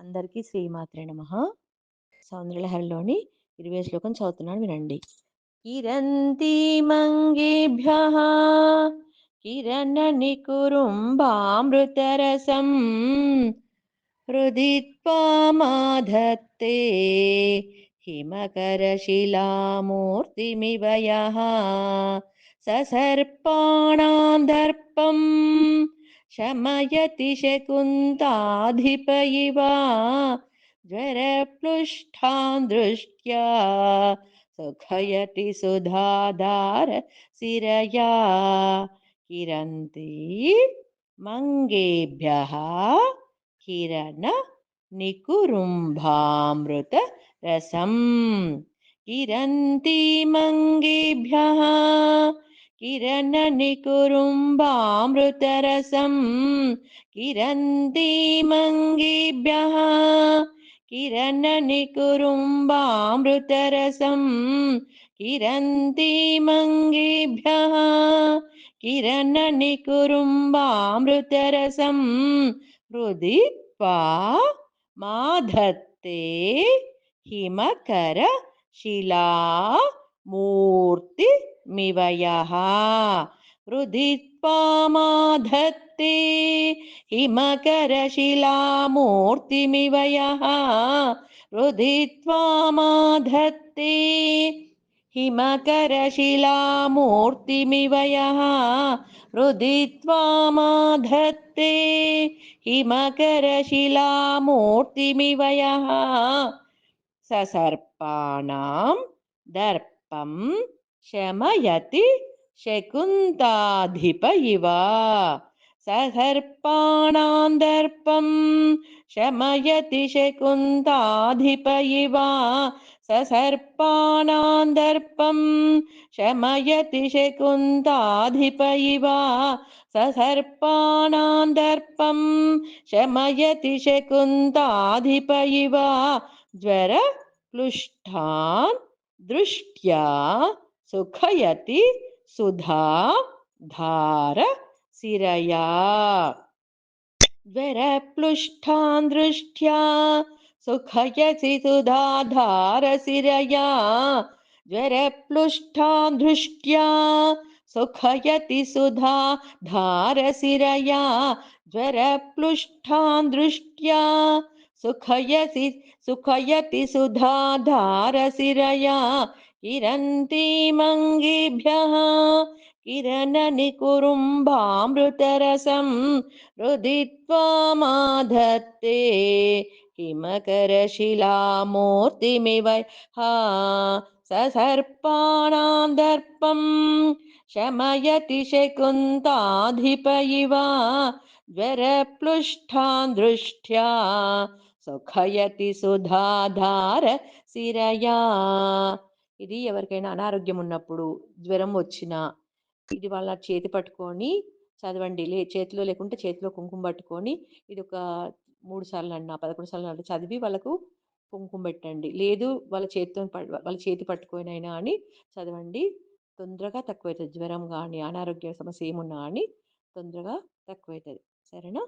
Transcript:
అందరికీ శ్రీమాత్రే నమ. సౌందర్యలహరిలోని ఇరవై శ్లోకం చదువుతున్నాను వినండి. కిరంతి మంగేభ్య కిరణ నికురుంబామృతరసం హృదిత్వామాధత్తే హిమకరశిలామూర్తిమివయ ససర్పాణాం దర్పం शमयति शकुन्ताधिप इव ज्वरप्लुष्ठान् दृष्ट्या सुखयति सुधाधार शिरया। किरन्ति मङ्गेभ्यः किरण निकुरुम्भामृत रसं किरन्ति मङ्गेभ्यः किरणनिकुरुम्बामृतरसं किरन्ति मङ्गेभ्यः किरणनिकुरुम्बामृतरसं किरन्ति मङ्गेभ्यः किरणनिकुरुम्बामृतरसं हृदि त्वा माधत्ते हिमकर शिला मूर्तिमिवयः हृदित्वामाधत्ते हिमकरशिलामूर्तिमिवयः हृदित्वामाधत्ते हिमकरशिलामूर्तिमिवयः हृदित्वामाधत्ते हिमकरशिलामूर्तिमिवयः ससर्पाणां दर्पं शमयति शकुन्ताधिप इव सहर्पाणां दर्पं शमयति शकुन्ताधिप इव ससर्पाणां दर्पं शमयति शकुन्ताधिप इव ससर्पाणां दर्पं शमयति शकुन्ताधिप इव ज्वर क्लुष्ठान् दृष्ट्या सुखयति सुधा धार सिरया। ज्वरप्लुष्ठान् दृष्ट्या सुखयसि सुधा धार सिरया। ज्वरप्लुष्ठान् दृष्ट्या सुखयति सुधा धारसिरया ज्वरप्लुष्ठान् दृष्ट्या सुखयसि सुखयति सुधा धारसिरया किरन्ति मङ्गिभ्यः किरणनिकुरुम्भामृतरसं रुदित्वामाधत्ते हिमकरशिलामूर्तिमिव हा ससर्पाणां दर्पं शमयति शकुन्ताधिप इव ज्वरप्लुष्ठान् दृष्ट्या సుఖయతి సుధాధార శిరయా. ఇది ఎవరికైనా అనారోగ్యం ఉన్నప్పుడు జ్వరం వచ్చినా ఇది వాళ్ళ చేతి పట్టుకొని చదవండి. లే చేతిలో లేకుంటే చేతిలో కుంకుమ పట్టుకొని ఇది ఒక మూడు సార్లు అన్నా పదకొండు సార్లు అన్నా చదివి వాళ్ళకు కుంకుమ పెట్టండి. లేదు వాళ్ళ చేతితో వాళ్ళ చేతి పట్టుకొనైనా అని చదవండి. తొందరగా తక్కువవుతుంది జ్వరం కానీ అనారోగ్య సమస్య ఏమున్నా కానీ తొందరగా తక్కువవుతుంది సరేనా?